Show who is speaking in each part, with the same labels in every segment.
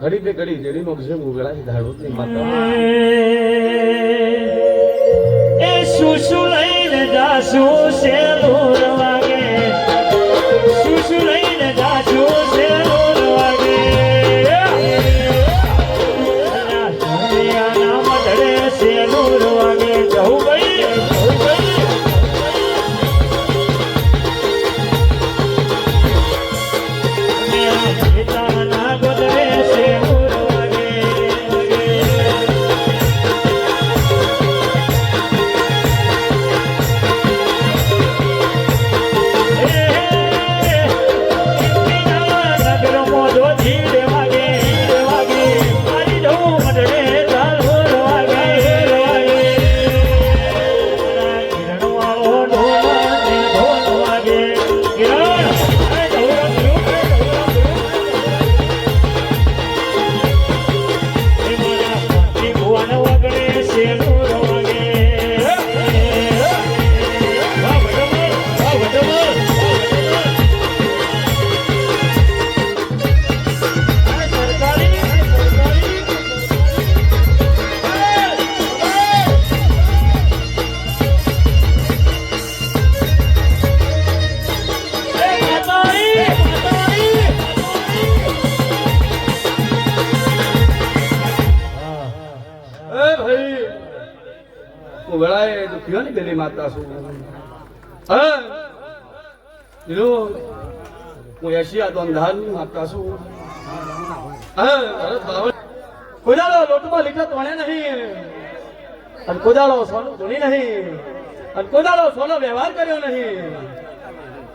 Speaker 1: ઘડી તે ઘડી જેડીનો છે મુગળા ધાડોની માતા.
Speaker 2: એ સુસુ લઈને જાશું?
Speaker 1: હું વેળાએ તો ને પેલી માતા છું હા? હું એશિયા તો અંધારની માતા છું કોદાળો લોટમાં લીટા તોણે નહીં. અને કોદાળો સોનું ધૂણી નહીં. અને કોદાળો સોનો વ્યવહાર કર્યો નહીં.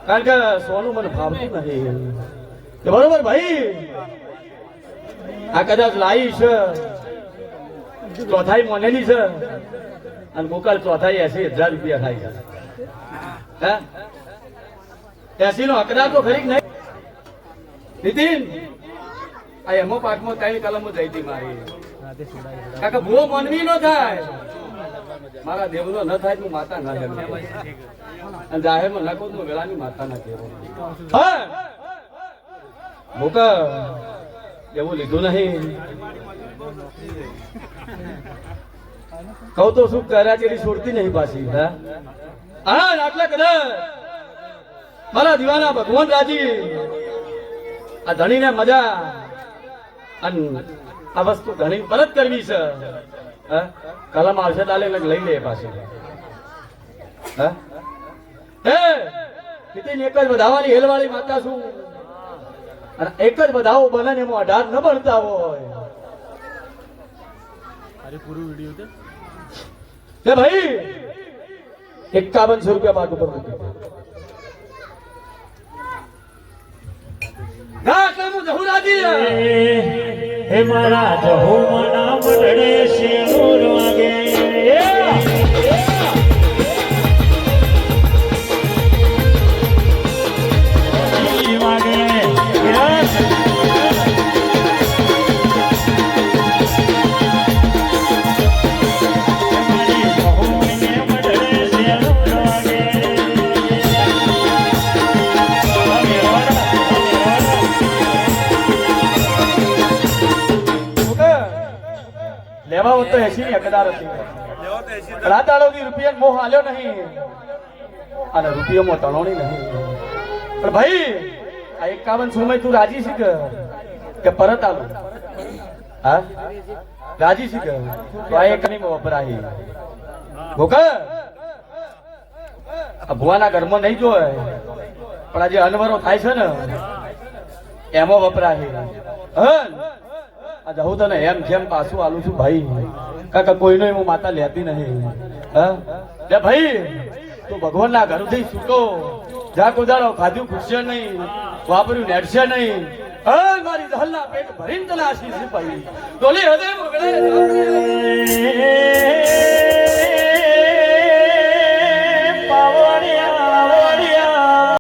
Speaker 1: કારણ કે સોનું મને ભાવતું નહીં. બરોબર ભાઈ? આ કદાચ છે. ચોથાઈ મોનેલી છે. અને ગોકાલ ચોથાઈ એસી હજાર રૂપિયા થાય છે. હે? એસી નો અકડા તો ખરી નહીં? નીતિન, આ એમો પાકમાં કઈ કલમો જઈ હતી મારી? કાકા, ભૂવો મનવી નો થાય. મારા દેવનો ન થાય હું માતા ના જેમ અને જાહેરમાં લખો તો વેળાની માતા ના કહેવો હા? એવું લીધું નહીં. કહું તો શું કર્યા તેરી છોડતી નહીં પાછી, હા? આટલા કદાચ મારા દીવાના ભગવાન રાજી. આ ધણીને મજા. આ વસ્તુ ધણી પરત કરવી છે? કલમ આવશે તાલે એટલે લઈ લે પાછી. હા? હે? નીતિન એક જ વધાવાની હેલવાળી માતા છું. અને એક જ વધાવો બને એમાં અઢાર ન ભણતા હોય. લે ભાઈ એકાવનસો રૂપિયા બાદ ઉપર મૂકી દે. ના એટલે હું જહું રાજી
Speaker 2: હે મારા જહુમના મંડળે શેનુર વાગે ઈ
Speaker 1: લેવા હોત તો એસી ની હકદાર હતી. રાત આડોથી રૂપિયા મોહ હાલ્યો નહીં. અને રૂપિયામાં તણોણી નહીં. પણ ભાઈ, આ એકાવન સમય તું રાજી છે કે? પરત આલું? હા? રાજી કે? તો આ એક નહીં વપરાય. ભૂકા આ ભુવાના ઘરમાં નહીં જોય પણ આ જે અનવરો થાય છે ને? એમાં વપરાય. હન! જવું તને એમ જેમ પાછું આલું છું, ભાઈ કાકા કોઈનો હું માતા લેતી નહીં. હે? ભાઈ, તું ભગવાનના ઘરથી છૂટો. જા કુદાડો ખાધું ખૂટશે નહીં. વાપર્યું નેડશે નહીં. હે, મારી દહલના પેટ ભરીને તને આશીષ ભાઈ ડોલી હૃદય